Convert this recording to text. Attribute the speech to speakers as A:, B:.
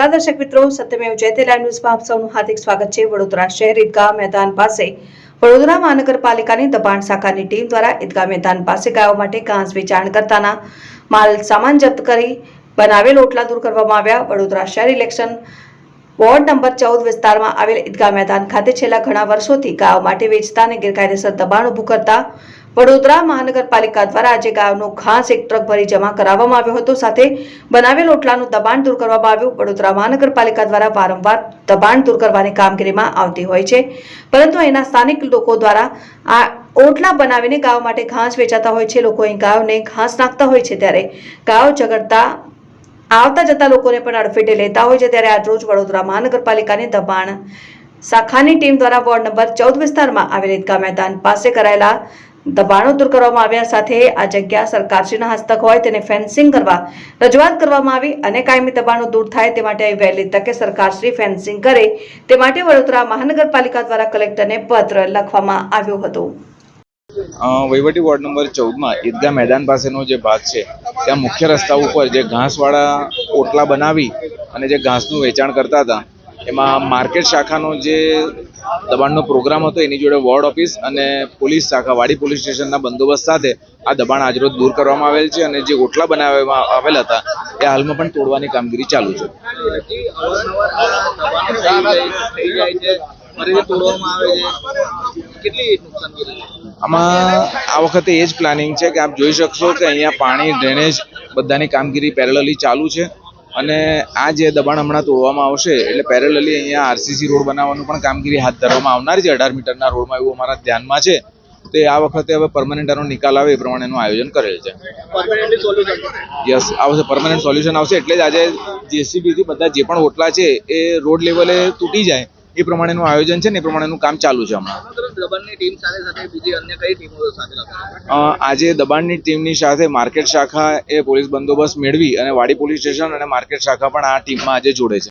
A: નમસ્કાર દર્શક મિત્રો, સત્યમેવ જયતે લાઈવ ન્યૂઝમાં આપ સૌનું હાર્દિક સ્વાગત છે. વડોદરા શહેર ઈદગાહ મેદાન પાસે વડોદરા મહાનગરપાલિકાની દબાણ શાખાની ટીમ દ્વારા ઈદગાહ મેદાન પાસે ગાયો માટે ઘાસ વેચાણ કરતાના માલ સામાન જપ્ત કરી બનાવેલ ઓટલા દૂર કરવામાં આવ્યા. વડોદરા શહેર ઇલેક્શન વોર્ડ નંબર ચૌદ વિસ્તારમાં આવેલ ઈદગાહ મેદાન ખાતે છેલ્લા ઘણા વર્ષોથી ગાયો માટે વેચતા અને ગેરકાયદેસર દબાણ ઊભું કરતા વડોદરા મહાનગરપાલિકા દ્વારા આજે ગાયનો ઘાસ એક ટ્રક ભરી જમા કરાવવામાં આવ્યો હતો. સાથે બનાવેલ ઓટલાનું દબાણ દૂર કરવામાં આવ્યું. વડોદરા મહાનગરપાલિકા દ્વારા વારંવાર દબાણ દૂર કરવાની કામગીરીમાં આવતી હોય છે. પરંતુ એના સ્થાનિક લોકો દ્વારા આ ઓટલા બનાવીને ગાયો માટે ઘાસ વેચાતા હોય છે. લોકો અહીં ગાયોને ઘાસ નાખતા હોય છે ત્યારે ગાયો ઝઘડતા આવતા જતા લોકોને પણ અડફેટે લેતા હોય છે. ત્યારે આજરોજ વડોદરા મહાનગરપાલિકાની દબાણ શાખાની ટીમ દ્વારા વોર્ડ નંબર ચૌદ વિસ્તારમાં આવેલ ઈદગાહ મેદાન પાસે કરાયેલા દબાણો દૂર કરવામાં આવ્યા સાથે આ જગ્યા સરકારશ્રીના હસ્તક હોય તેને ફેન્સિંગ કરવા રજૂઆત કરવામાં આવી અને કાયમી દબાણો દૂર થાય તે માટે વહેલી તકે સરકારશ્રી ફેન્સિંગ કરે તે માટે વડોદરા મહાનગરપાલિકા દ્વારા કલેક્ટરને પત્ર લખવામાં આવ્યો હતો.
B: વહીવટી વોર્ડ નંબર ચૌદમાં ઈદગાહ મેદાન પાસેનો જે ભાગ છે, ત્યાં મુખ્ય રસ્તા ઉપર જે ઘાસવાળા ઓટલા બનાવી અને જે ઘાસનું વેચાણ કરતા હતા, એમાં માર્કેટ શાખાનો જે દબાણનો પ્રોગ્રામ હતો, એની જોડે વોર્ડ ઓફિસ અને પોલીસ શાખા, વાડી પોલીસ સ્ટેશનના બંદોબસ્ત સાથે આ દબાણ આજરોજ દૂર કરવામાં આવેલ છે અને જે ઓટલા બનાવવામાં આવેલ હતા, એ હાલમાં પણ તોડવાની કામગીરી ચાલુ છે. આમાં આ વખતે એ જ પ્લાનિંગ છે કે આપ જોઈ શકશો કે અહીંયા પાણી, ડ્રેનેજ બધાની કામગીરી પેરેલલી ચાલુ છે. અને આ જે દબાણ હમણાં તોડવામાં આવશે એટલે પેરેલલી અહીંયા આરસીસી રોડ બનાવવાનું પણ કામગીરી હાથ ધરવામાં આવનાર છે. અઢાર મીટરના રોડમાં એવું અમારા ધ્યાનમાં છે. તો આ વખતે હવે પરમનન્ટ આનો નિકાલ આવે એ પ્રમાણેનું આયોજન કરેલ છે. યસ આવશે પરમનન્ટ સોલ્યુશન આવશે. એટલે જ આજે જેસીબીથી બધા જે પણ ઓટલા છે એ રોડ લેવલે તૂટી જાય. એ પ્રમાણેનું આયોજન છે ને એ પ્રમાણેનું કામ ચાલુ છે હમણાં. આજે દબાણની ટીમની સાથે માર્કેટ શાખા એ પોલીસ બંદોબસ્ત મેળવી અને વાડી પોલીસ સ્ટેશન અને માર્કેટ શાખા પણ આ ટીમમાં આજે જોડે છે.